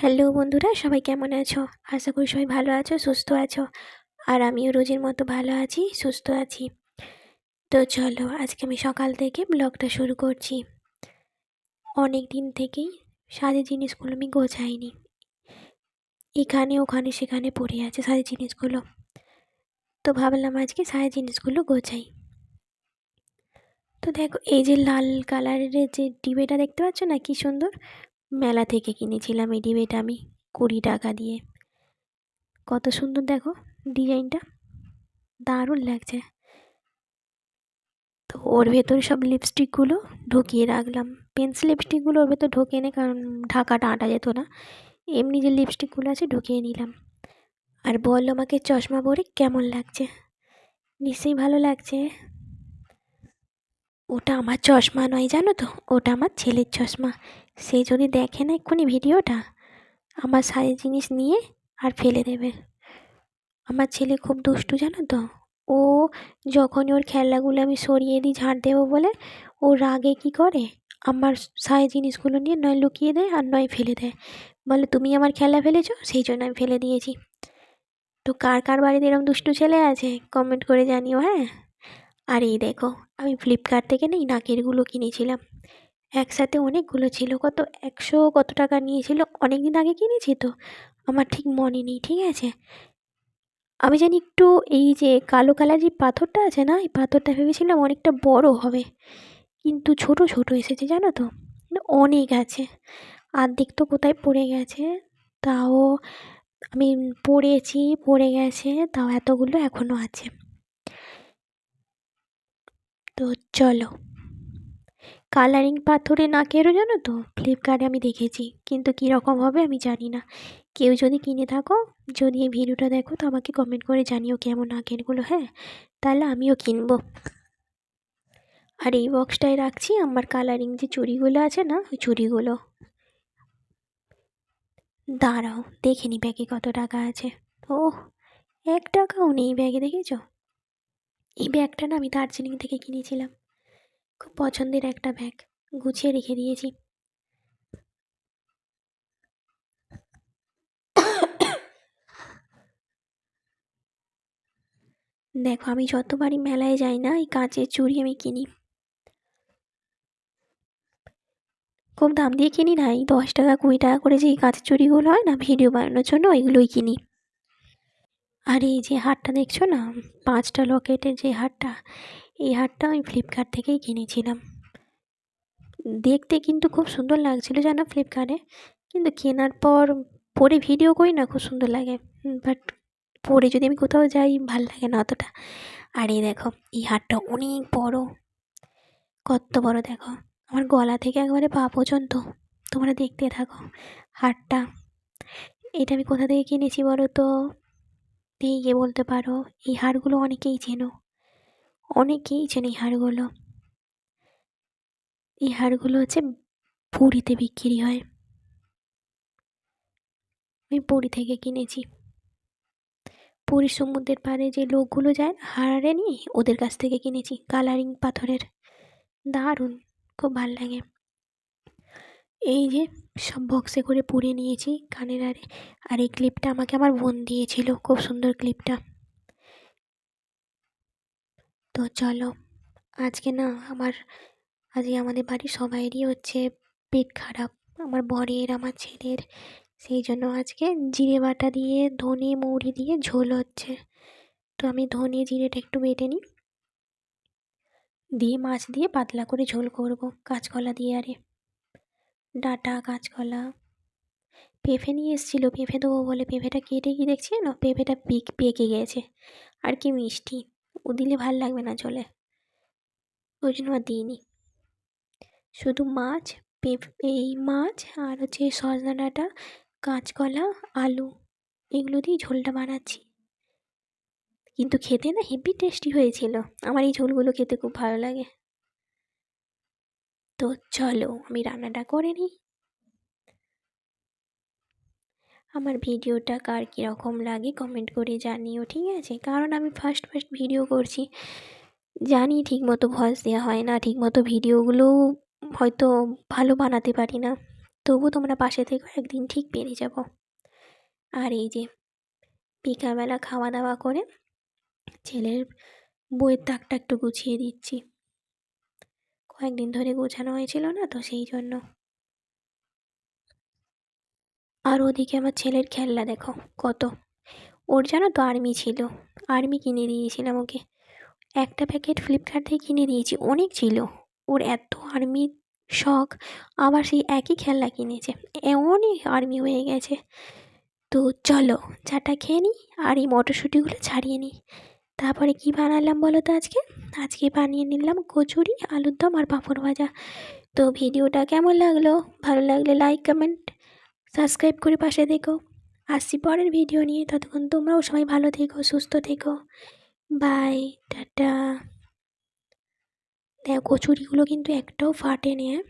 Hello বন্ধুরা, সবাই কেমন আছো? আশা করি সবাই ভালো আছো, সুস্থ আছো। আর আমিও রোজের মতো ভালো আছি, সুস্থ আছি। তো চলো, আজকে আমি সকাল থেকে ব্লগটা শুরু করছি। অনেক দিন থেকেই সাজের জিনিসগুলো আমি গোছাইনি। এখানে, ওখানে, সেখানে পড়ে আছে সাজের জিনিসগুলো। তো ভাবলাম আজকে সাজের জিনিসগুলো গোছাই। তো দেখো, এই যে লাল কালারের যে ডিবেটা দেখতে পাচ্ছ না, কি সুন্দর? মেলা থেকে কিনেছিলাম এই আমি কুড়ি টাকা দিয়ে। কত সুন্দর দেখো ডিজাইনটা। দারুণ লাগছে। তো ওর ভেতরে সব লিপস্টিকগুলো ঢুকিয়ে রাখলাম। পেন্সিল লিপস্টিকগুলো ওর ভেতর ঢুকিয়ে নে, কারণ ঢাকাটা আটা যেত না। এমনি যে লিপস্টিকগুলো আছে ঢুকিয়ে নিলাম। আর বল আমাকে চশমা পরে কেমন লাগছে? নিশ্চয়ই ভালো লাগছে। ওটা আমার চশমা নয়, জানো তো? ওটা আমার ছেলের চশমা। সে যদি দেখে না এক্ষুনি ভিডিওটা, আমার সারি জিনিস নিয়ে আর ফেলে দেবে। আমার ছেলে খুব দুষ্টু, জানো তো? ও যখনই ওর খেলনাগুলো আমি সরিয়ে দিই ঝাড় দেবো বলে, ও রাগে কী করে? আমার সায় জিনিসগুলো নিয়ে নয় লুকিয়ে দেয় আর নয় ফেলে দেয়। বলে, তুমি আমার খেলা ফেলেছো? সেই জন্য আমি ফেলে দিয়েছি। তো কার কার বাড়িতে এরকম দুষ্টু ছেলে আছে? কমেন্ট করে জানিও হ্যাঁ? আর এই দেখো, আমি ফ্লিপকার্ট থেকে নেই নাকেরগুলো কিনেছিলাম। একসাথে অনেকগুলো ছিল। কত একশো কত টাকা নিয়েছিল? অনেক দিন আগে কিনেছি তো। আমার ঠিক মনে নেই, ঠিক আছে? আমি জানি একটু এই যে কালো কালার যে পাথরটা আছে না, এই পাথরটা ভেবেছিলাম অনেকটা বড় হবে। কিন্তু ছোট ছোট এসেছে, জানো তো? অনেক আছে। আর্ধেক তো কোথায় পড়ে গেছে? তাও আমি পড়েছি, পড়ে গেছে, তাও এতগুলো এখনও আছে। তো চলো। কালারিং পাথরে নাকেরও জানো তো? ফ্লিপকার্টে আমি দেখেছি। কিন্তু কীরকম হবে আমি জানি না। কেউ যদি কিনে থাকো, যদি এই ভিডিওটা দেখো, তো আমাকে কমেন্ট করে জানিও কেমন নাকেরগুলো হ্যাঁ? তাহলে আমিও কিনবো। আর এই বক্সটায় রাখছি আমার কালারিং যে চুড়িগুলো আছে না, ওই চুড়িগুলো। দাঁড়াও, দেখে নি ব্যাগে কত টাকা আছে। ও এক টাকাও নেই ব্যাগে, দেখেছ? এই ব্যাগটা না আমি দার্জিলিং থেকে কিনেছিলাম। খুব পছন্দের একটা ব্যাগ গুছিয়ে রেখে দিয়েছি। দেখো, আমি যতবারই মেলায় যাই না, এই কাঁচের চুড়ি আমি কিনি। খুব দাম দিয়ে কিনি না, এই দশ টাকা, কুড়ি টাকা করে যে এই কাঁচের চুড়িগুলো হয় না, ভিডিও বানানোর জন্য ওইগুলোই কিনি। আর এই যে হারটা দেখছ না, পাঁচটা লকেটের যে হারটা এই হারটা আমি ফ্লিপকার্ট থেকেই কিনেছিলাম। দেখতে কিন্তু খুব সুন্দর লাগছিল জানো ফ্লিপকার্টে কিন্তু কেনার পর পরে ভিডিও করি না, খুব সুন্দর লাগে। বাট পরে যদি আমি কোথাও যাই, ভালো লাগে না অতটা। আর এই দেখো, এই হারটা অনেক বড়। কত বড় দেখো। আমার গলা থেকে একবারে পা পর্যন্ত। তোমরা দেখতে থাকো হারটা। এটা আমি কোথা থেকে কিনেছি বলো তো? দিয়ে বলতে পারো, এই হারগুলো অনেকেই চেনো। অনেকেই চেনে এই হারগুলো এই হারগুলো হচ্ছে পুরীতে বিক্রি হয়। আমি পুরী থেকে কিনেছি। পুরীর সমুদ্রের পাড়ে যে লোকগুলো যায় হারারে নিয়ে, ওদের কাছ থেকে কিনেছি কালারিং পাথরের। দারুণ, খুব ভালো লাগে। এই যে সব বক্সে করে পুড়ে নিয়েছি কানের আরে আর এই ক্লিপটা আমাকে আমার বোন দিয়েছিল, খুব সুন্দর ক্লিপটা তো চলো, আজকে না আমার, আজকে আমাদের বাড়ির সবাইয়েরই হচ্ছে পেট খারাপ। আমার বরের, আমার ছেলের। সেই জন্য আজকে জিরে বাটা দিয়ে, ধনে মৌরি দিয়ে ঝোল হচ্ছে। তো আমি ধনে জিরেটা একটু বেটে নিই। দিয়ে মাছ দিয়ে পাতলা করে ঝোল করব কাঁচকলা দিয়ে আরে। ডাঁটা, কাঁচকলা। পেঁপে নিয়ে এসেছিল, পেঁপে দেবো বলে। পেঁপেটা কেটে কি দেখছি না পেঁপেটা পেকে গেছে। আর কি মিষ্টি। ও দিলে ভালো লাগবে না চলে ওই জন্য আর দিইনি। শুধু মাছ, পেঁপে, এই মাছ আর হচ্ছে সজনা ডাঁটা, কাঁচকলা, আলু, এগুলো দিয়ে ঝোলটা বানাচ্ছি। কিন্তু খেতে না হেভি টেস্টি হয়েছিল। আমার এই ঝোলগুলো খেতে খুব ভালো লাগে। তো চলো, আমি রান্নাটা করে নিই। আমার ভিডিওটা কার কীরকম লাগে কমেন্ট করে জানিও, ঠিক আছে? কারণ আমি ফার্স্ট ফার্স্ট ভিডিও করছি। জানি ঠিক মতো ভয়েস দেওয়া হয় না ঠিক মতো ভিডিওগুলোও হয়তো ভালো বানাতে পারি না। তবু তোমরা পাশে থেকো, একদিন ঠিক পেরে যাব। আর এই যে বিকালবেলা খাওয়া দাওয়া করে ছেলের বইয়ের তাকটা একটু গুছিয়ে দিচ্ছি। কয়েকদিন ধরে গোছানো হয়েছিল না, তো সেই জন্য আর ওদিকে আমার ছেলের খেলনা দেখো, কত। ওর জানো তো আর্মি ছিল। আর্মি কিনে দিয়েছিলাম ওকে। একটা প্যাকেট ফ্লিপকার্ট থেকে কিনে দিয়েছি, অনেক ছিল। ওর এত আর্মির শখ, আবার সেই একই খেলনা কিনেছে। এমনই আর্মি হয়ে গেছে। তো চলো, চাটা খেয়ে নিই আর এই মটরশুঁটিগুলো ছাড়িয়ে নিই। তারপরে কি বানালাম বলো তো আজকে? আজকে বানিয়ে নিলাম কচুরি, আলুর দম আর পাঁপড় ভাজা। তো ভিডিওটা কেমন লাগল? ভালো লাগলে লাইক কমেন্ট সাবস্ক্রাইব করে পাশে দেখো আসছি পরের ভিডিও নিয়ে। ততক্ষণ তোমরাও সবাই ভালো থেকো, সুস্থ থেকো। Bye, tata. দেখো কচুরিগুলো কিন্তু একটাও ফাটে হ্যাঁ?